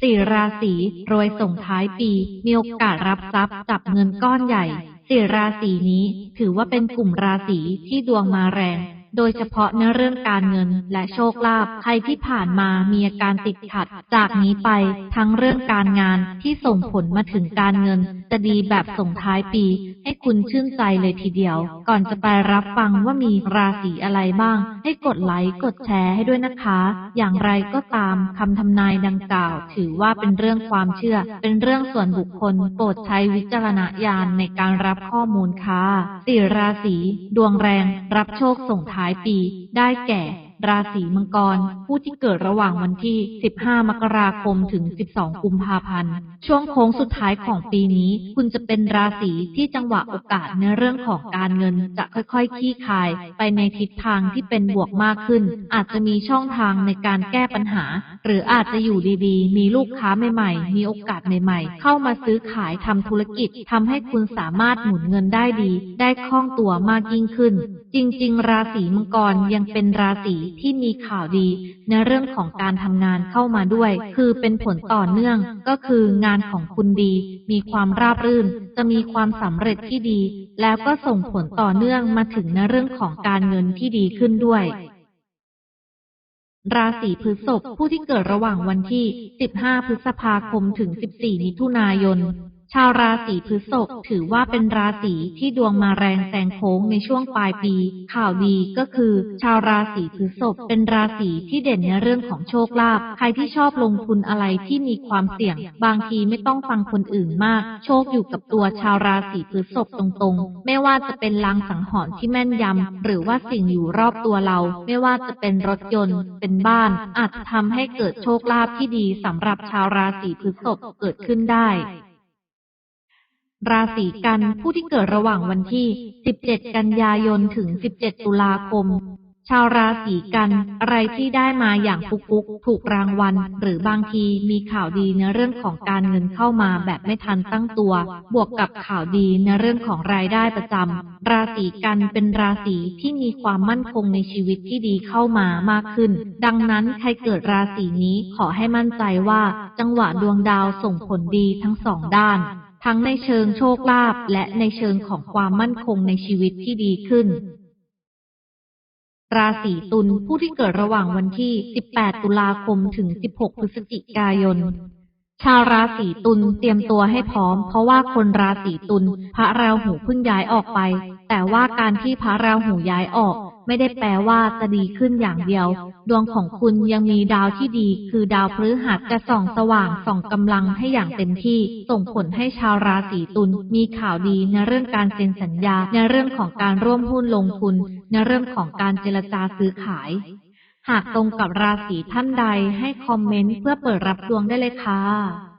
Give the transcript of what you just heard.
สี่ราศีรวยส่งท้ายปี มีโอกาสรับทรัพย์จับเงินก้อนใหญ่ สี่ราศีนี้ถือว่าเป็นกลุ่มราศีที่ดวงมาแรง โดยเฉพาะในเรื่องการเงินและโชคลาภใครที่ผ่านมามีอาการติดขัด จากนี้ไปทั้งเรื่องการงานที่ส่งผลมาถึงการเงิน จะดีแบบส่งท้ายปี ให้คุณชื่นใจเลยทีเดียว ก่อนจะไปรับฟังว่ามีราศีอะไรบ้าง ให้กดไลค์กดแชร์ให้ด้วยนะคะ อย่างไรก็ตามคำทำนายดังกล่าว ถือว่าเป็นเรื่องความเชื่อ เป็นเรื่องส่วนบุคคล โปรดใช้วิจารณญาณในการรับข้อมูลค่ะสี่ราศีดวงแรง รับโชคส่งท้ายายปี ได้แก่ ราศีมังกร ผู้ที่เกิดระหว่างวันที่ 15 มกราคมถึง 12 กุมภาพันธ์ ช่วงโค้งสุดท้ายของปีนี้ คุณจะเป็นราศีที่จังหวะโอกาสในเรื่องของการเงินจะค่อยๆคลี่คลาย ไปในทิศทางที่เป็นบวกมากขึ้น อาจจะมีช่องทางในการแก้ปัญหา หรืออาจจะอยู่ดีๆ มีลูกค้าใหม่ๆ มีโอกาสใหม่ๆ เข้ามาซื้อขายทำธุรกิจทำให้คุณสามารถหมุนเงินได้ดี ได้คล่องตัวมากยิ่งขึ้น จริง ๆ ราศีมังกรยังเป็นราศีที่มีข่าวดี ในเรื่องของการทำงานเข้ามาด้วย คือเป็นผลต่อเนื่อง ก็คืองานของคุณดี มีความราบรื่น จะมีความสำเร็จที่ดี แล้วก็ส่งผลต่อเนื่องมาถึงในเรื่องของการเงินที่ดีขึ้นด้วยราศีพฤษภผู้ที่เกิดระหว่างวันที่ 15 พฤษภาคม ถึง 14 มิถุนายน ชาวราศีพฤษภถือว่าเป็นราศีที่ดวงมาแรงแซงโค้งในช่วงปลายปี ข่าวดีก็คือ ชาวราศีพฤษภเป็นราศีที่เด่นในเรื่องของโชคลาภใครที่ชอบลงทุนอะไรที่มีความเสี่ยง บางทีไม่ต้องฟังคนอื่นมาก โชคอยู่กับตัวชาวราศีพฤษภตรงๆ ไม่ว่าจะเป็นลางสังหรณ์ที่แม่นยำหรือว่าสิ่งอยู่รอบตัวเรา ไม่ว่าจะเป็นรถยนต์ เป็นบ้าน อาจจะทำให้เกิดโชคลาภที่ดีสำหรับชาวราศีพฤษภเกิดขึ้นได้ ราศีกันผู้ที่เกิดระหว่างวันที่ 17 กันยายนถึง 17 ตุลาคม ชาวราศีกันอะไรที่ได้มาอย่างฟุกๆถูกรางวัล หรือบางทีมีข่าวดีในเรื่องของการเงินเข้ามาแบบไม่ทันตั้งตัว บวกกับข่าวดีในเรื่องของรายได้ประจำราศีกันเป็นราศีที่มีความมั่นคงในชีวิตที่ดีเข้ามามากขึ้น ดังนั้นใครเกิดราศีนี้ขอให้มั่นใจว่า จังหวะดวงดาวส่งผลดีทั้งสองด้าน ทั้งในเชิงโชคลาภและในเชิงของความมั่นคงในชีวิตที่ดีขึ้น ราศีตุลผู้ที่เกิดระหว่างวันที่ 18 ตุลาคมถึง 16 พฤศจิกายน ชาวราศีตุลเตรียมตัวให้พร้อม เพราะว่าคนราศีตุลพระราหูเพิ่งย้ายออกไป แต่ว่าการที่พระราหูย้ายออก ไม่ได้แปลว่าจะดีขึ้นอย่างเดียว ดวงของคุณยังมีดาวที่ดี คือดาวพฤหัสจะส่องสว่างส่องกำลังให้อย่างเต็มที่ ส่งผลให้ชาวราศีตุลมีข่าวดีในเรื่องการเซ็นสัญญา ในเรื่องของการร่วมหุ้นลงทุน ในเรื่องของการเจรจาซื้อขาย หากตรงกับราศีท่านใดให้คอมเมนต์เพื่อเปิดรับดวงได้เลยค่ะ